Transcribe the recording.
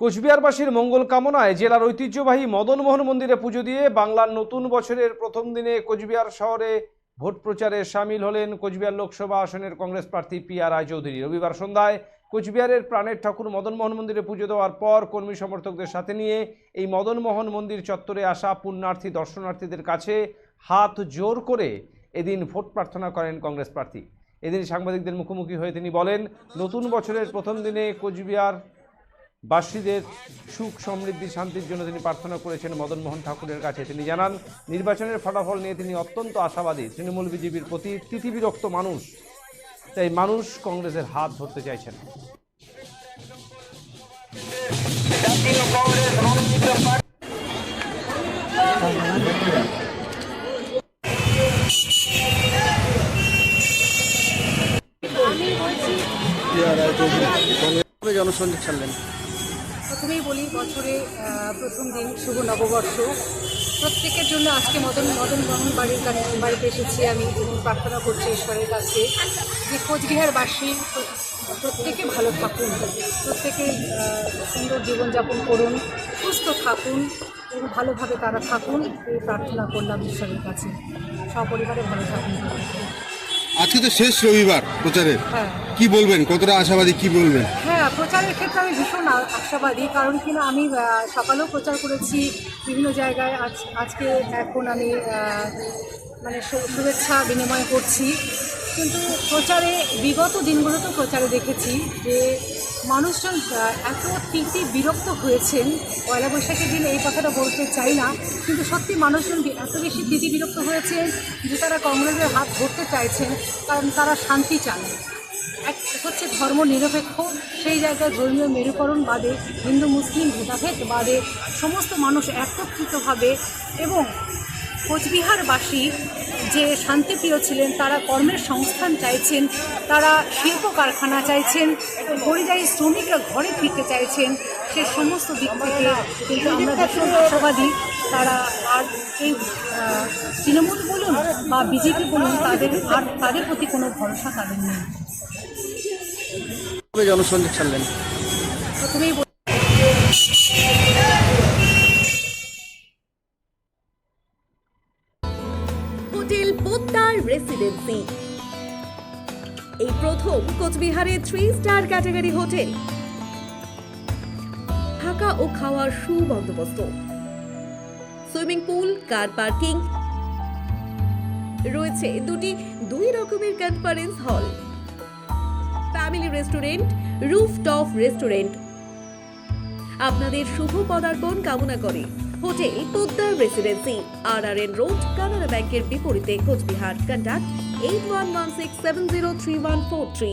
কোচবিহারবাসীর মঙ্গল কামনায় জেলার ঐতিহ্যবাহী মদনমোহন মন্দিরে পুজো দিয়ে বাংলার নতুন বছরের প্রথম দিনে কোচবিহার শহরে ভোট প্রচারে সামিল হলেন কোচবিহার লোকসভা আসনের কংগ্রেস প্রার্থী পি আর রায়চৌধুরী রবিবার সন্ধ্যায় কোচবিহারের প্রাণের ঠাকুর মদনমোহন মন্দিরে পুজো দেওয়ার পর কর্মী সমর্থকদের সাথে নিয়ে এই মদনমোহন মন্দির চত্বরে আসা পুণ্যার্থী দর্শনার্থীদের কাছে হাত জোর করে এদিন ভোট প্রার্থনা করেন কংগ্রেস প্রার্থী। এদিন সাংবাদিকদের মুখোমুখি হয়ে তিনি বলেন, নতুন বছরের প্রথম দিনে কোচবিহার বাসীদের সুখ সমৃদ্ধি শান্তির জন্য তিনি প্রার্থনা করেছেন মদনমোহন ঠাকুরের কাছে। তিনি জানান নির্বাচনের ফলাফল নিয়ে তিনি অত্যন্ত আশাবাদী। তৃণমূল বিজেপির প্রতি তিতিবিরক্ত মানুষ। তাই মানুষ কংগ্রেসের হাত ধরতে চাইছেন আমি বলছি জনসংযোগ ছাড়লেন। প্রথমেই বলি বছরে প্রথম দিন শুভ নববর্ষ। প্রত্যেকের জন্য আজকে মদন মদন মোহন বাড়ির কাছে বাড়িতে এসেছি আমি এবং প্রার্থনা করছি ঈশ্বরের কাছে যে কোচবিহারবাসী প্র- প্রত্যেকে ভালো থাকুন প্রত্যেকে সুন্দর জীবনযাপন করুন সুস্থ থাকুন এবং ভালোভাবে তারা থাকুন এই প্রার্থনা করলাম ঈশ্বরের কাছে। সপরিবারে ভালো থাকুন। আজকে তো শেষ রবিবার প্রচারের। হ্যাঁ। কি বলবেন? কতটা আশাবাদী কি বলবেন? প্রচারের ক্ষেত্রে আমি ভীষণ আশাবাদী, কারণ কিনা আমি সকালেও প্রচার করেছি, বিভিন্ন জায়গায় আজ আজকে এখন আমি মানে শুভেচ্ছা বিনিময় করছি। কিন্তু প্রচারে, বিগত দিনগুলোতেও প্রচারে দেখেছি যে মানুষজন এত তিতি বিরক্ত হয়েছেন। পয়লা বৈশাখের দিন এই কথাটা বলতে চাই না, কিন্তু সত্যি মানুষজন এত বেশি তিতি বিরক্ত হয়েছেন যে তারা কংগ্রেসের হাত ধরতে চাইছেন, কারণ তারা শান্তি চান। এক হচ্ছে ধর্ম নিরপেক্ষ সেই জায়গায় ধর্মীয় মেরুকরণ বাদে হিন্দু, মুসলিম ভেদাভেদ বাদে সমস্ত মানুষ একত্রিতভাবে এবং কোচবিহারবাসী যে শান্তিপ্রিয় ছিলেন, তারা কর্মের সংস্থান চাইছেন, তারা শিল্প কারখানা চাইছেন, পরিযায়ী শ্রমিকরা ঘরে ফিরতে চাইছেন, সে সমস্ত দিক থেকে কিন্তু আমরা ভীষণ আশাবাদী তারা আর এই তৃণমূল বলুন বা বিজেপি বলুন, তাদের আর তাদের প্রতি কোনো ভরসা তাদের নেই। জনসংযোগ ছাড়লেন? Hotel Poddar residency. এই প্রথম কোচবিহারে থ্রি স্টার ক্যাটাগরি হোটেল। থাকা ও খাওয়ার সুবন্দোবস্ত। Swimming pool, car parking. রয়েছে দুটি দুই রকমের conference hall. Family restaurant, rooftop restaurant. আপনাদের শুভ পদার্পণ কামনা করে hotel Poddar residency R R N road, Canara ব্যাংকের বিপরীতে Coochbehar. Contact eight one one six seven zero three one four three